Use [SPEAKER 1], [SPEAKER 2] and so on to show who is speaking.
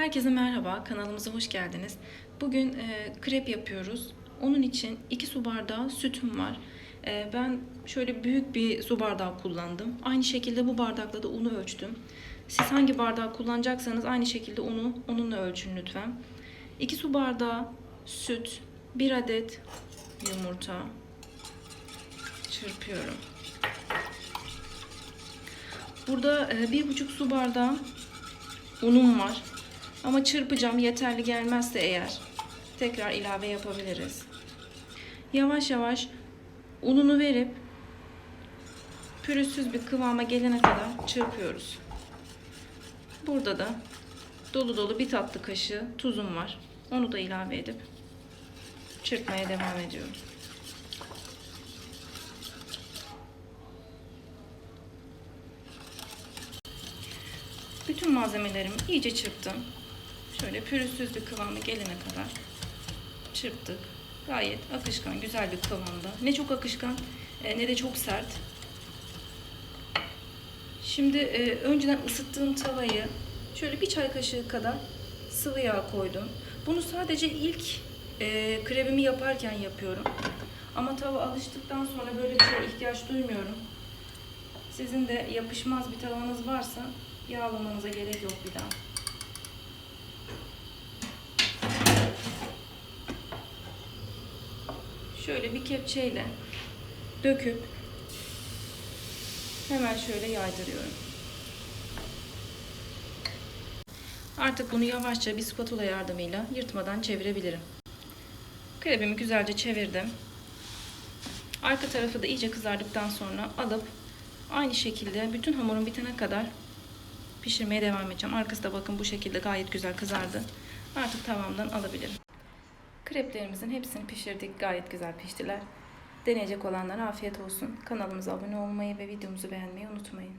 [SPEAKER 1] Herkese merhaba, kanalımıza hoş geldiniz. Bugün e, krep yapıyoruz. Onun için 2 su bardağı sütüm var. E, ben şöyle büyük bir su bardağı kullandım. Aynı şekilde bu bardakla da unu ölçtüm. Siz hangi bardağı kullanacaksanız aynı şekilde unu onunla ölçün lütfen. 2 su bardağı süt, 1 adet yumurta çırpıyorum. Burada e, bir buçuk su bardağı unum var. Ama çırpacağım yeterli gelmezse eğer tekrar ilave yapabiliriz. Yavaş yavaş ununu verip pürüzsüz bir kıvama gelene kadar çırpıyoruz. Burada da dolu dolu bir tatlı kaşığı tuzum var. Onu da ilave edip çırpmaya devam ediyorum. Bütün malzemelerimi iyice çırptım. Şöyle pürüzsüz bir kıvamı gelene kadar çırptık. Gayet akışkan, güzel bir kıvamda. Ne çok akışkan e, ne de çok sert. Şimdi e, önceden ısıttığım tavayı şöyle bir çay kaşığı kadar sıvı yağ koydum. Bunu sadece ilk e, krebimi yaparken yapıyorum. Ama tava alıştıktan sonra böyle bir şeye ihtiyaç duymuyorum. Sizin de yapışmaz bir tavanız varsa yağlamanıza gerek yok bir daha. Şöyle bir kepçeyle döküp hemen şöyle yaydırıyorum. Artık bunu yavaşça bir spatula yardımıyla yırtmadan çevirebilirim. Krebimi güzelce çevirdim. Arka tarafı da iyice kızardıktan sonra alıp aynı şekilde bütün hamurun bitene kadar pişirmeye devam edeceğim. Arkası da bakın bu şekilde gayet güzel kızardı. Artık tavamdan alabilirim. Kreplerimizin hepsini pişirdik. Gayet güzel piştiler. Deneyecek olanlara afiyet olsun. Kanalımıza abone olmayı ve videomuzu beğenmeyi unutmayın.